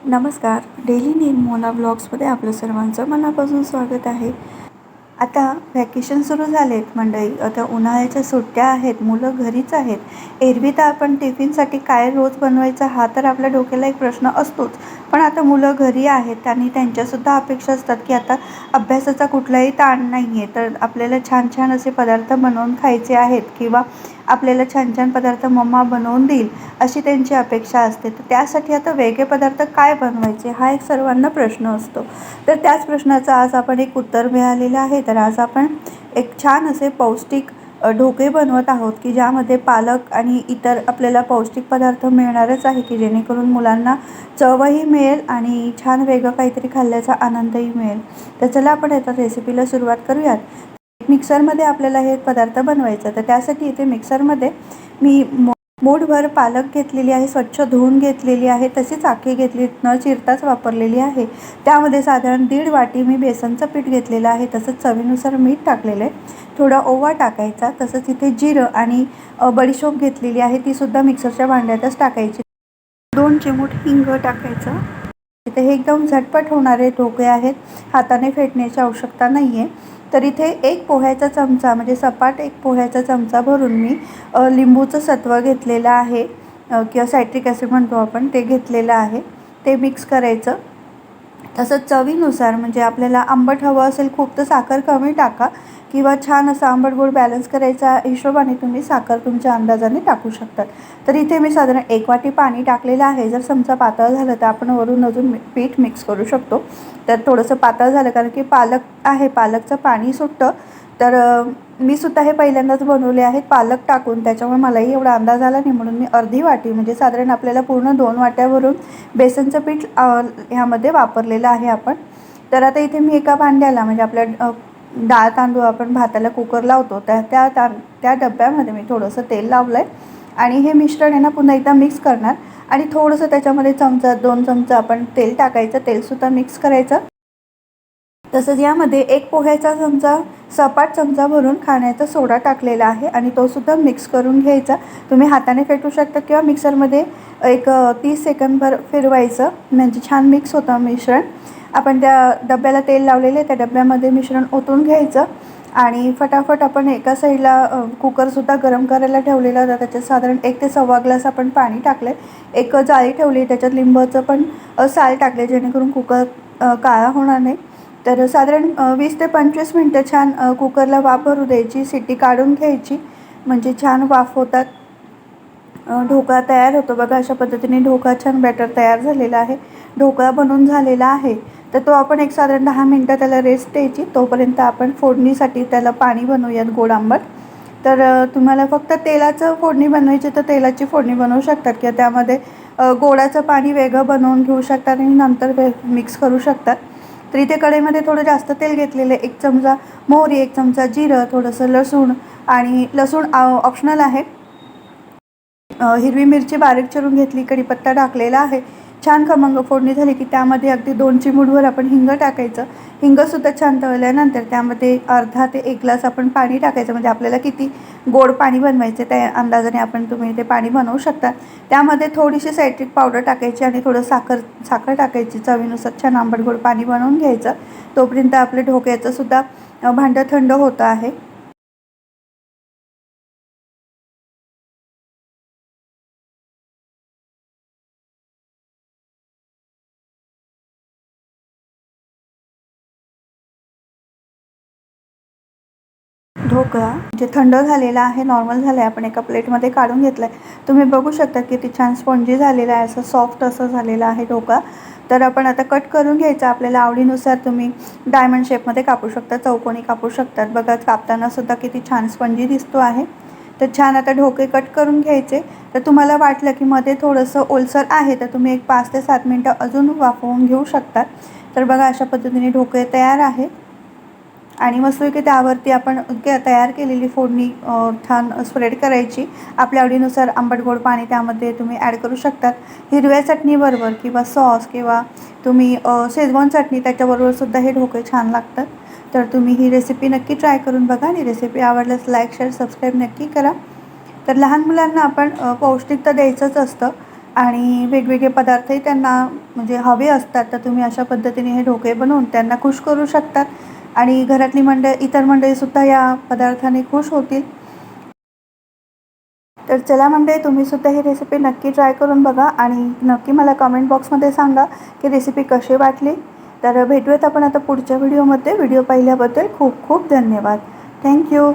नमस्कार. डेली निर्मोला ब्लॉग्समध्ये आपलं सर्वांचं मनापासून स्वागत आहे. आता व्हॅकेशन सुरू झालेत मंडळी. आता उन्हाळ्याच्या सुट्ट्या आहेत मुलं घरीच आहेत. एरवी तर आपण टिफिनसाठी काय रोज बनवायचा हा तर आपल्या डोक्याला एक प्रश्न असतोच. पण आता मुलं घरी आहेत आणि त्यांच्यासुद्धा अपेक्षा असतात की आता अभ्यासाचा कुठलाही ताण नाही आहे तर आपल्याला छान छान असे पदार्थ बनवून खायचे आहेत किंवा आपल्याला छान छान पदार्थ मम्मा बनवून देईल अशी त्यांची अपेक्षा असते. तर त्यासाठी आता वेगळे पदार्थ काय बनवायचे हा एक सर्वांना प्रश्न असतो. तर त्याच प्रश्नाचं आज आपण एक उत्तर मिळालेलं आहे. तर आज आपण एक छान असे पौष्टिक ढोके बनवत आहोत की ज्यामध्ये पालक आणि इतर आपल्याला पौष्टिक पदार्थ मिळणारच आहे की जेणेकरून मुलांना चवही मिळेल आणि छान वेगळं काहीतरी खाल्ल्याचा आनंदही मिळेल. तर चला आपण आता रेसिपीला सुरुवात करूयात. मिक्सरमध्ये आपल्याला हे पदार्थ बनवायचं. तर त्यासाठी इथे मिक्सरमध्ये मी मो मूठभर पालक घेतलेली आहे स्वच्छ धुवून घेतलेली आहे तशीच आखी घेतली न चिरताच वापरलेली आहे. त्यामध्ये साधारण दीड वाटी मी बेसनचं पीठ घेतलेलं आहे तसंच चवीनुसार मीठ टाकलेलं आहे. थोडा ओवा टाकायचा तसंच इथे जिरं आणि बडीशोप घेतलेली आहे तीसुद्धा मिक्सरच्या भांड्यातच टाकायची. दोन चिमूट हिंग टाकायचं. इथे हे एकदम झटपट होणारे ढोके आहेत. हाताने फेटण्याची आवश्यकता नाही आहे तर इथे एक पोह्याचा चमचा म्हणजे सपाट एक पोह्याचा चमचा भरून मी लिंबूचं सत्व घेतलेलं आहे. किंवा सायट्रिक ॲसिड म्हणतो आपण ते घेतलेलं आहे. ते मिक्स करायचं. तसंच चवीनुसार म्हणजे आपल्याला आंबट हवं असेल खूप तर साखर कमी टाका. किंवा छान असं आंबट गोड बॅलन्स करायचा हिशोबाने तुम्ही साखर तुमच्या अंदाजाने टाकू शकतात. तर इथे मी साधारण एक वाटी पाणी टाकलेलं आहे. जर समजा पातळ झालं तर आपण वरून अजून पीठ मिक्स करू शकतो. तर थोडंसं पातळ झालं कारण की पालक आहे पालकचं पाणी सुटतं. तर मी सुद्धा हे पहिल्यांदाच बनवले आहेत. पालक टाकून त्याच्यामुळे मलाही एवढा अंदाज आला नाही. म्हणून मी अर्धी वाटी म्हणजे साधारण आपल्याला पूर्ण दोन वाट्यावरून बेसनचं पीठ ह्यामध्ये वापरलेलं आहे आपण. तर आता इथे मी एका भांड्याला म्हणजे आपल्या डाळ तांदूळ आपण भाताला कुकर लावतो त्या त्या ता त्या डब्यामध्ये मी थोडंसं तेल लावलं आहे आणि हे मिश्रण आहे ना पुन्हा एकदा मिक्स करणार. आणि थोडंसं त्याच्यामध्ये चमचा दोन चमचा आपण तेल टाकायचं तेलसुद्धा मिक्स करायचं. तसंच यामध्ये एक पोह्याचा चमचा सपाट चमचा भरून खाण्याचा सोडा टाकलेला आहे आणि तो सुद्धा मिक्स करून घ्यायचा. तुम्ही हाताने फेटू शकता किंवा मिक्सरमध्ये एक तीस सेकंदभर फिरवायचं. म्हणजे छान मिक्स होतं मिश्रण. आपण त्या डब्याला तेल लावलेले त्या डब्यामध्ये मिश्रण ओतून घ्यायचं आणि फटाफट आपण एका साईडला कुकरसुद्धा गरम करायला ठेवलेला होता. त्याच्यात साधारण एक ते सव्वा ग्लास आपण पाणी टाकलं आहे एक जाळी ठेवली त्याच्यात लिंबाचं पण साल टाकले जेणेकरून कुकर काळा होणार नाही. तर साधारण वीस ते पंचवीस मिनटं छान कुकरला वाफ भरू द्यायची सिटी काढून घ्यायची. म्हणजे छान वाफ होतात. ढोका तयार होतो. बघा अशा पद्धतीने ढोका छान बॅटर तयार झालेला आहे. ढोकळा बनून झालेला आहे. तर तो आपण एक साधारण दहा मिनटं त्याला रेस्ट द्यायची. तोपर्यंत आपण फोडणीसाठी त्याला पाणी बनवूयात गोड आंबट. तर तुम्हाला फक्त तेलाचं फोडणी बनवायची तर तेलाची फोडणी बनवू शकतात किंवा त्यामध्ये गोडाचं पाणी वेगळं बनवून घेऊ शकतात आणि नंतर वे मिक्स करू शकतात. तर इथे कढईमध्ये थोडं जास्त तेल घेतलेलं आहे. एक चमचा मोहरी एक चमचा जिरं थोडंसं लसूण आणि लसूण ऑप्शनल आहे. हिरवी मिरची बारीक चिरून घेतली कढीपत्ता टाकलेला आहे. छान खमंग फोडणी झाली की त्यामध्ये अगदी दोन चिमूटभर आपण हिंग टाकायचं. हिंगसुद्धा छान तळल्यानंतर त्यामध्ये अर्धा ते एक ग्लास आपण पाणी टाकायचं. म्हणजे आपल्याला किती गोड पाणी बनवायचं त्या अंदाजाने आपण तुम्ही ते पाणी बनवू शकता. त्यामध्ये थोडीशी सायट्रिक पावडर टाकायची आणि थोडं साखर साखर टाकायची. चवीनुसार छान आंबट गोड पाणी बनवून घ्यायचं. तोपर्यंत आपलं ढोक्याचंसुद्धा भांडं थंड होतं आहे. ढोकळा जे थंड झालेला आहे नॉर्मल झालं आहे आपण एका प्लेटमध्ये काढून घेतलं आहे तुम्ही बघू शकता किती छान स्पॉन्जी झालेला आहे असं सॉफ्ट असं झालेलं आहे ढोकळा. तर आपण आता कट करून घ्यायचा आपल्याला आवडीनुसार तुम्ही डायमंड शेपमध्ये कापू शकता चौकोनी कापू शकतात बघा कापताना सुद्धा किती छान स्पंजी दिसतो आहे. तर छान आता ढोके कट करून घ्यायचे. तर तुम्हाला वाटलं की मध्ये थोडंसं ओलसर आहे तर तुम्ही एक पाच ते सात मिनटं अजून वाफवून घेऊ शकतात तर बघा अशा पद्धतीने ढोके तयार आहेत आणि मस्त की त्यावरती आपण तयार केलेली फोडणी छान स्प्रेड करायची. आपल्या आवडीनुसार आंबट गोड पाणी त्यामध्ये तुम्ही ॲड करू शकतात. हिरव्या चटणीबरोबर किंवा सॉस किंवा तुम्ही शेजवान चटणी त्याच्याबरोबर सुद्धा हे ढोके छान लागतात. तर तुम्ही ही रेसिपी नक्की ट्राय करून बघा आणि रेसिपी आवडल्यास लाईक शेअर सबस्क्राईब नक्की करा. तर लहान मुलांना आपण पौष्टिक तर द्यायचंच असतं आणि वेगवेगळे पदार्थही त्यांना म्हणजे हवे असतात. तर तुम्ही अशा पद्धतीने हे ढोके बनवून त्यांना खुश करू शकतात. आणि घरातली मंडळ इतर मंडळीसुद्धा या पदार्थाने खुश होतील. तर चला मंडळी तुम्हीसुद्धा ही रेसिपी नक्की ट्राय करून बघा आणि नक्की मला कमेंट बॉक्समध्ये सांगा की रेसिपी कशी वाटली. तर भेटूयात आपण आता पुढच्या व्हिडिओमध्ये व्हिडिओ पाहिल्याबद्दल खूप खूप धन्यवाद. थँक्यू